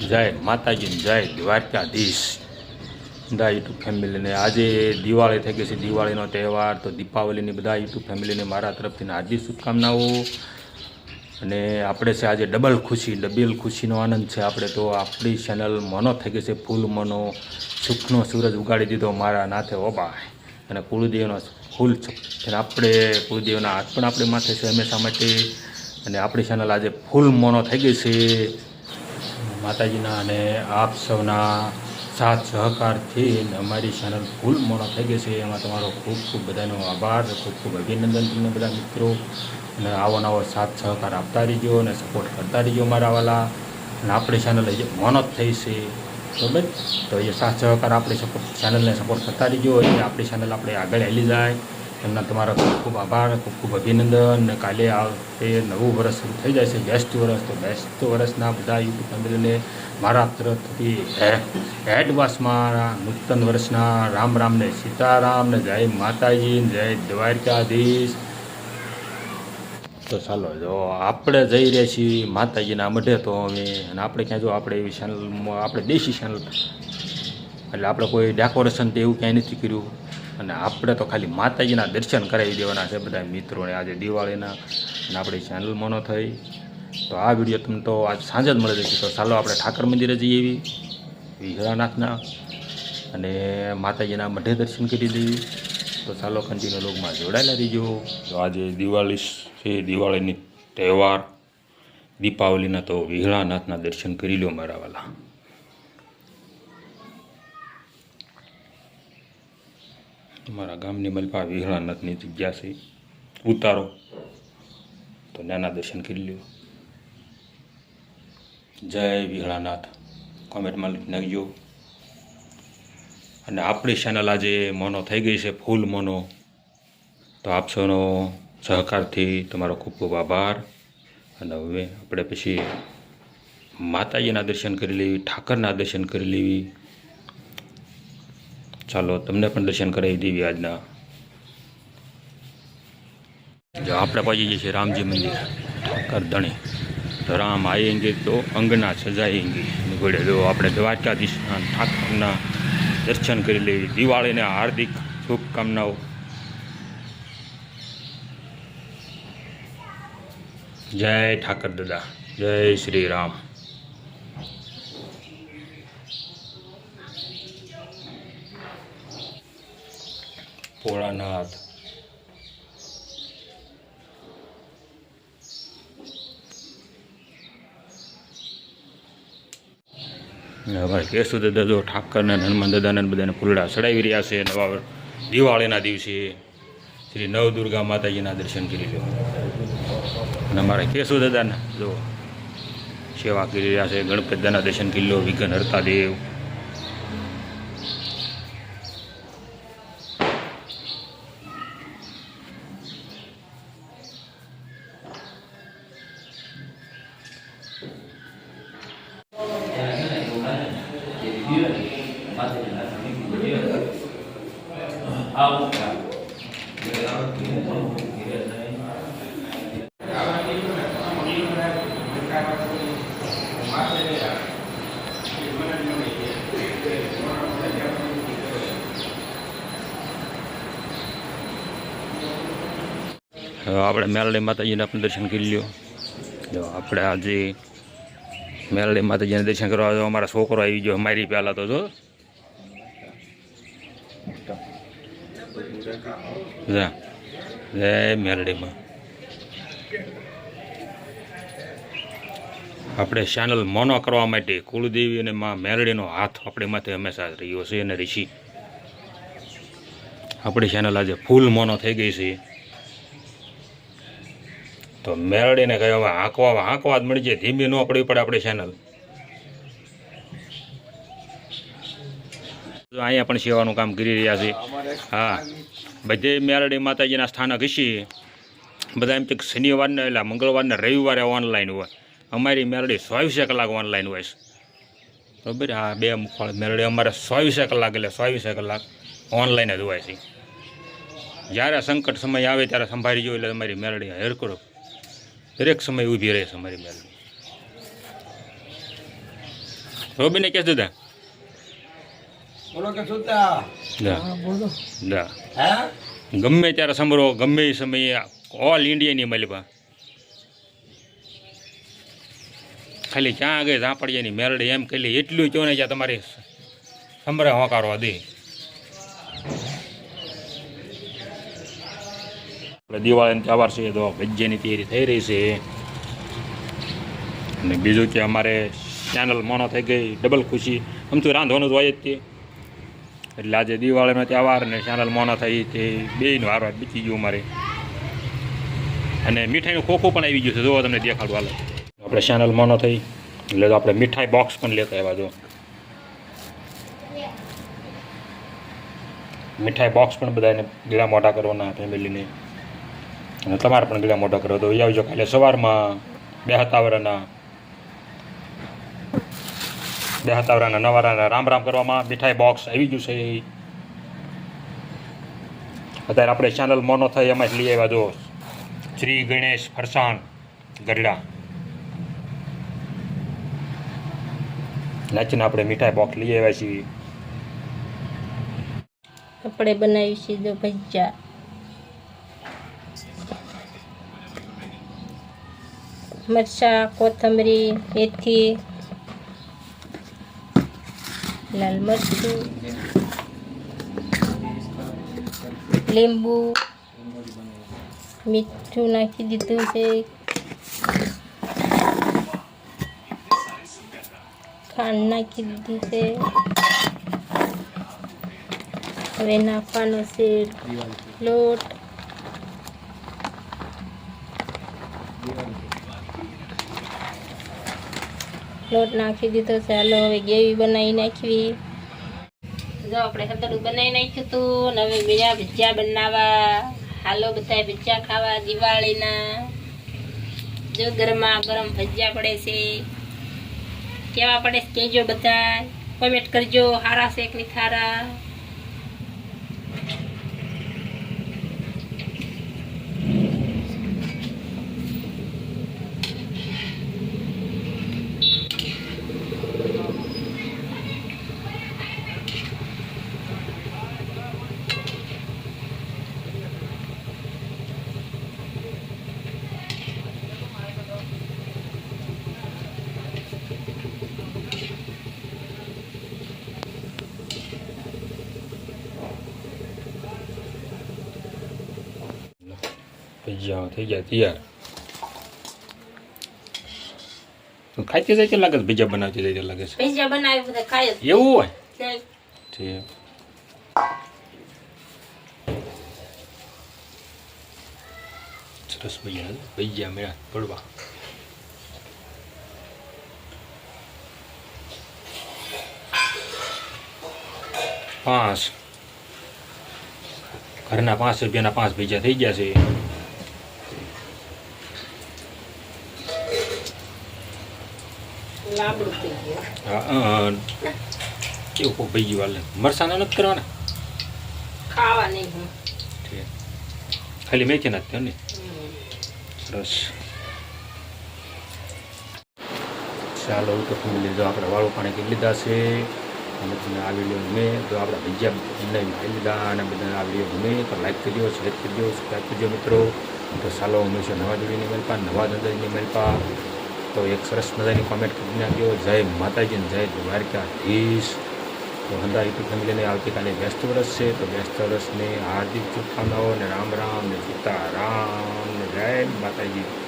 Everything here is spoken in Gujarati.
જય માતાજી જય દ્વારકાધીશ. બધા યુટ્યુબ ફેમિલીને આજે દિવાળી થઈ ગઈ છે. દિવાળીનો તહેવાર તો દીપાવલીની બધા યુટ્યુબ ફેમિલીને મારા તરફથી હાર્દિક શુભકામનાઓ. અને આપણે છે આજે ડબલ ખુશી, ડબલ ખુશીનો આનંદ છે. આપણે તો આપણી ચેનલ મનો થઈ ગઈ છે. ફૂલ મનો સુખનો સૂરજ ઉગાડી દીધો મારા નાથે ઓબા અને કુળદેવનો ફૂલ અને આપણે કુળદેવના હાથ પણ આપણી માથે છે હંમેશા માટે. અને આપણી ચેનલ આજે ફૂલ મોનો થઈ ગઈ છે. માતાજીના અને આપ સૌના સાથ સહકારથી અમારી ચેનલ ફૂલ મોડો થઈ ગઈ છે. એમાં તમારો ખૂબ ખૂબ બધાનો આભાર, ખૂબ ખૂબ અભિનંદન તમને બધા મિત્રો. અને આવો નવો સાથ સહકાર આપતા રહીજો અને સપોર્ટ કરતા રહીજો મારા વાલા. અને આપણી ચેનલ હજી મોનો જ થઈ છે. બરાબર? તો એ સાથ સહકાર આપણી સપોર્ટ ચેનલને સપોર્ટ કરતા રહીજો. એટલે આપણી ચેનલ આપણે આગળ હેલી જાય. એમના તમારા ખૂબ ખૂબ આભાર, ખૂબ ખૂબ અભિનંદન ને કાલે તે નવું વર્ષ થઈ જાય છે બેસ્ટ વર્ષ. તો બેસ્ટ વર્ષના બધા યુટ્યુબ ફેમિલીને મારા તરફથી એડવાન્સમાં નૂતન વર્ષના રામ રામ ને સીતારામ ને જય માતાજી જય દ્વારકાધીશ. તો ચાલો, જો આપણે જઈ રહ્યા છીએ માતાજીના મઢે તો અમે અને આપણે ક્યાં જો, આપણે એવી ચેનલમાં આપણે દેશી ચેનલ એટલે આપણે કોઈ ડેકોરેશન તે એવું ક્યાંય નથી કર્યું. અને આપણે તો ખાલી માતાજીના દર્શન કરાવી દેવાના છે બધા મિત્રોને. આજે દિવાળીના અને આપણી ચેનલ મોનો થઈ. તો આ વીડિયો તમને તો આજ સાંજે જ મળી જશે. તો ચાલો આપણે ઠાકર મંદિરે જઈએ એવી. વિહળાનાથના અને માતાજીના મઢે દર્શન કરી દેવી તો ચાલો કંટીન્યુ લોગમાં જોડાયેલા રહીજો. તો આજે દિવાળી છે, દિવાળીની તહેવાર. દીપાવલીના તો વિહળાનાથના દર્શન કરી લો મારા વાલા. મારા ગામની મલપા વિહળાનાથની જગ્યા છે. ઉતારો. તો નાના દર્શન કરી લ્યો. જય વિહળાનાથ. કોમેન્ટમાં લખી નાખજો. અને આપણી ચેનલ આજે મોનો થઈ ગઈ છે, ફૂલ મોનો. તો આપ સહકારથી તમારો ખૂબ ખૂબ આભાર. અને હવે આપણે પછી માતાજીના દર્શન કરી લેવી, ઠાકરના દર્શન કરી લેવી. ચાલો, તમને પણ દર્શન કરાવી દેવી આજના. જો આપણે પહોંચી જઈએ છીએ રામજી મંદિર, કરધણી. રામ આયંગે તો અંગના સજાયેંગે. નીકળે જો આપણે દ્વારકાધીશના ઠાકોરના દર્શન કરી લેવી દિવાળીને હાર્દિક શુભકામનાઓ. જય ઠાકર દાદા. જય શ્રી રામ. ભોળાનાથ. અમારે કેશુ દાદા જો ઠાકરને હનુમાન દાદાને બધાને ફૂલડા ચડાવી રહ્યા છે નવા દિવાળીના દિવસે શ્રી નવદુર્ગા માતાજીના દર્શન કરી લો અને અમારે કેશુ દાદાને, જો સેવા કરી રહ્યા છે, ગણપતિ દાદાના દર્શન કરી લો વિઘ્ન હરતા દેવ આપણે મેલડી માતાજીના પણ દર્શન કરી લ્યો. જો આપણે આજે મેલડી માતાજીના દર્શન કરવા અમારા છોકરો આવી ગયો મારી પહેલાં તો, જો. જા. જય મેરડીમાં. આપણે ચેનલ મોનો કરવા માટે કુળદેવી અને માં મેરડીનો હાથ આપણી માથે હંમેશા રહ્યો છે અને ઋષિ. આપણી ચેનલ આજે ફૂલ મોનો થઈ ગઈ છે. તો મેરડીને કહ્યું હવે હાંકવા જ મળી જાય. ધીમી ન પડવી પડે આપણી ચેનલ અહીંયા પણ સેવાનું કામ કરી રહ્યા છે. હા. બધે મેરડી માતાજીના સ્થાનક હશે બધા એમ કે શનિવારને એટલે મંગળવારને રવિવારે ઓનલાઈન હોય. અમારી મેરડી ચોવીસે કલાક ઓનલાઈન હોય છે. બરાબર? હા બે મુખવાળ મેરડી. અમારે ચોવીસે કલાક એટલે ચોવીસે કલાક ઓનલાઈન જ હોય છે. જ્યારે સંકટ સમય આવે ત્યારે સંભાળી જોઈએ એટલે તમારી મેરડી હેર કરો. દરેક સમય ઊભી રહે છે અમારી મેરડી. રોબીને કહેશ દીધા બોલો કે સુતા? બોલો. જા ગમે ત્યારે સંભળો ગમે એ સમયે ઓલ ઇન્ડિયાની મલબા ખાલી ક્યાં આગળ ઝાંપડિયાની મેરડી એમ ખાલી એટલું કહો ને જ્યાં તમારે સંભળે હોકારો દે. આપણે દિવાળીનો તહેવાર છે તો ભજ્યની તૈયારી થઈ રહી છે. અને બીજું કે અમારે ચેનલ મોનો થઈ ગઈ ડબલ ખુશી. આમ તો રાંધવાનું તો હોય જ તે. એટલે આજે દિવાળીનો તહેવાર ને ચેનલ મોના થઈ તે બેયનો વાર બીતી ગયું મારે. અને મીઠાઈનું ખોખું પણ આવી ગયું છે. જોવો તમને દેખાડું હાલ. આપણે ચેનલ મોનો થઈ. એટલે તો આપણે મીઠાઈ બોક્સ પણ લેતા આવ્યા જો. મીઠાઈ બોક્સ પણ બધાને ગીડા મોટા કરવાના ફેમિલીને અને તમારે પણ ગીડા મોટા કરવા. તો એ આવજો. કાલે સવારમાં બે હતાવરાના હતાવરાના નવારાના રામ રામ કરવામાં મીઠાઈ બોક્સ આવી ગયું છે. અત્યારે આપણે ચેનલ મોનો થઈ, એમાં લઈ આવ્યા જો. શ્રી ગણેશ ફરસાણ ગરડા નાચીને આપણે મીઠાઈ બોક્સ લઈ આવ્યા છીએ. આપણે બનાવી છે જો ભજીયા. મરચાં, કોથમરી, મેથી લાલ મરચું, લીંબુ, મીઠું નાખી દીધું છે. ખાંડ નાખી દીધી છે. હવે નાખવાનો છે લોટ. લોટ નાખી દીધો હાલો, હવે ગેવી બનાવી નાખવી. જો આપણે હતડું બનાવી નાખ્યું હતું ને હવે બીજા ભજીયા બનાવવા. હાલો બધા ભજીયા ખાવા દિવાળીના. જો ગરમા ગરમ ભજીયા પડે છે. કેવા પડે કહેજો બધા કોમેન્ટ કરજો, હારા છે કે નહીં થારા ભજીયા થઈ ગયા તૈયાર તો જાય તે લાગે છે ભજીયા બનાવતી જાય તે લાગે છે ભજીયા બનાવી બધા ખાય એવું હોય. ઠીક સરસ ભજીયા ભજીયા મેળા પડવા પાંચ ઘરના પાંચ રૂપિયાના પાંચ ભજીયા થઈ ગયા છે લાબડું થઈ ગયું હા, કેવું કોક ભાઈ ગયું હાલે મરસાના નથી કરવાના? ખાવા નહીં હું ખાલી મેથી નાખતી ને. સરસ. ચાલો તો ફેમિલી જો આપણે વાળું પાણી કરી લીધા છે. અને તમને આ વીડિયો ગમે તો આપણા બીજા ખાઈ લીધા અને બધાને આ વીડિયો ગમે તો લાઈક કરજો શેર કરજો સબસ્ક્રાઈબ કરજો મિત્રો. તો ચાલો હંમેશા નવા જોડીને મળપા નવા ધંધાની મળપા તો એક સરસ મજાની કોમેન્ટ કરી નાખ્યો જય માતાજી ને જય દ્વારકાધીશ તો હંદા યુટ્યુબ ફેમિલીને આવતીકાલે વ્યસ્ત વર્ષ છે. તો વ્યસ્ત વર્ષની હાર્દિક શુભકામનાઓ ને રામ રામ ને સીતારામ ને જય માતાજી.